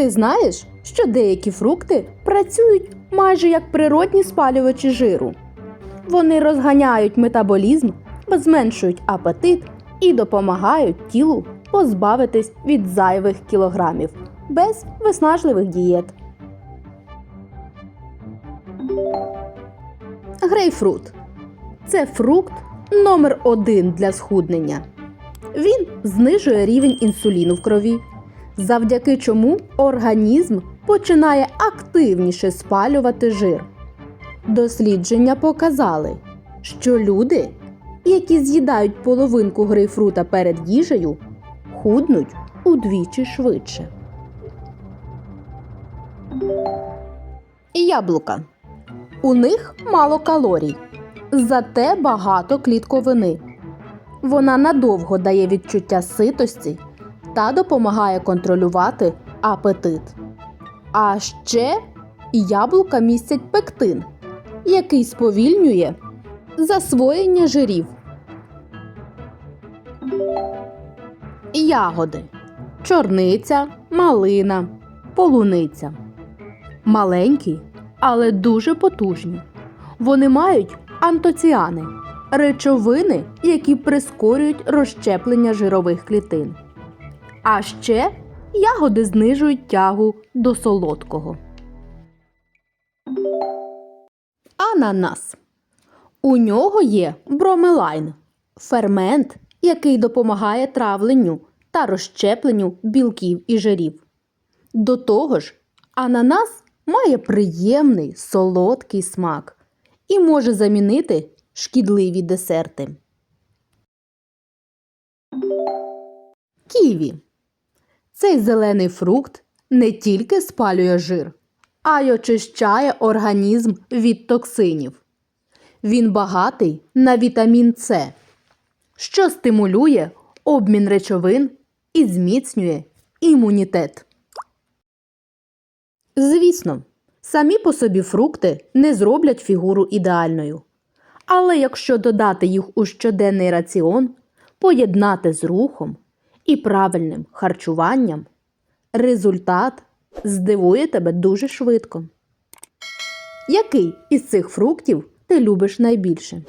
Ти знаєш, що деякі фрукти працюють майже як природні спалювачі жиру. Вони розганяють метаболізм, зменшують апетит і допомагають тілу позбавитись від зайвих кілограмів без виснажливих дієт. Грейпфрут це фрукт номер один для схуднення. Він знижує рівень інсуліну в крові, завдяки чому організм починає активніше спалювати жир. Дослідження показали, що люди, які з'їдають половинку грейпфрута перед їжею, худнуть удвічі швидше. Яблука. У них мало калорій, зате багато клітковини. Вона надовго дає відчуття ситості та допомагає контролювати апетит. А ще яблука містять пектин, який сповільнює засвоєння жирів. Ягоди. Чорниця, малина, полуниця. Маленькі, але дуже потужні. Вони мають антоціани речовини, які прискорюють розщеплення жирових клітин. А ще ягоди знижують тягу до солодкого. Ананас. У нього є бромелайн фермент, який допомагає травленню та розщепленню білків і жирів. До того ж, ананас має приємний солодкий смак і може замінити шкідливі десерти. Ківі. Цей зелений фрукт не тільки спалює жир, а й очищає організм від токсинів. Він багатий на вітамін С, що стимулює обмін речовин і зміцнює імунітет. Звісно, самі по собі фрукти не зроблять фігуру ідеальною. Але якщо додати їх у щоденний раціон, поєднати з рухом і правильним харчуванням, результат здивує тебе дуже швидко. Який із цих фруктів ти любиш найбільше?